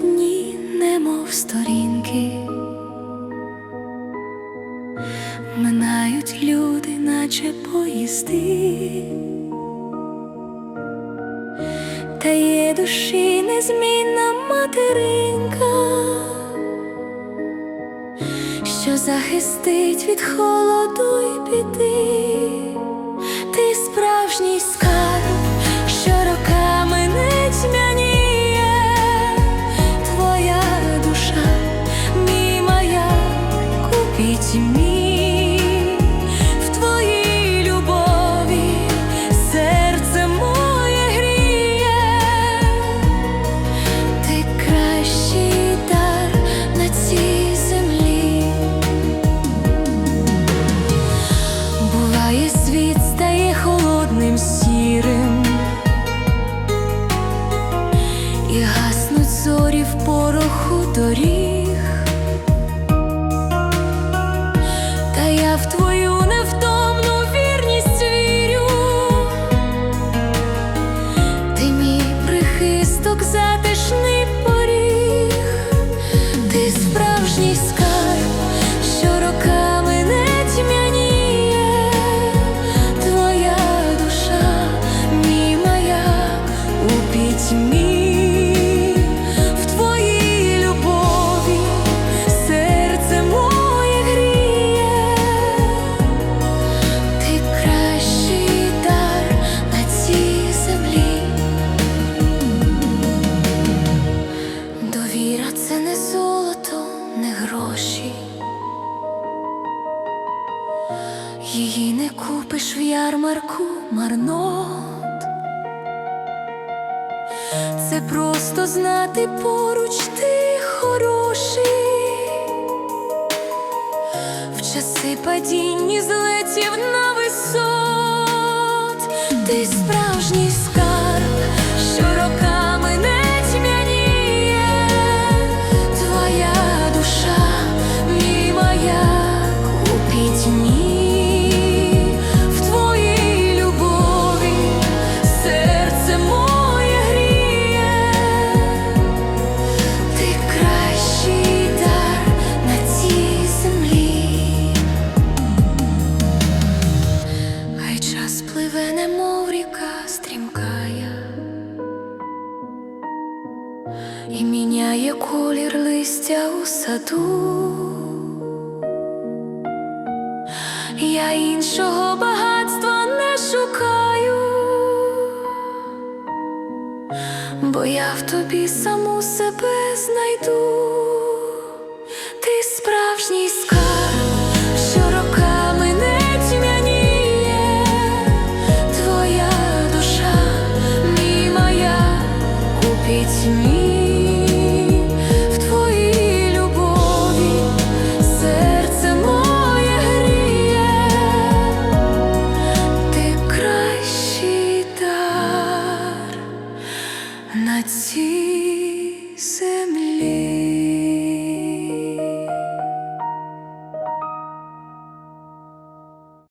немов сторінки. Минають люди, наче поїзди, та є душі незмінна материнка, що захистить від холоду й біди. Холодним сірим, і гаснуть зорі в пороху доріг, та я в твою невтомну вірність вірю, ти мій прихисток, затишний в твоїй любові серце моє гріє, ти кращий дар на цій землі. Довіра це не золото, не гроші. Її не купиш в ярмарку марнот. Це просто знати поруч ти хороший. В часи падінні злетів на висот. Ти справжній немов ріка стрімкая, і міняє колір листя у саду. Я іншого багатства не шукаю, бо я в тобі саму себе знайду,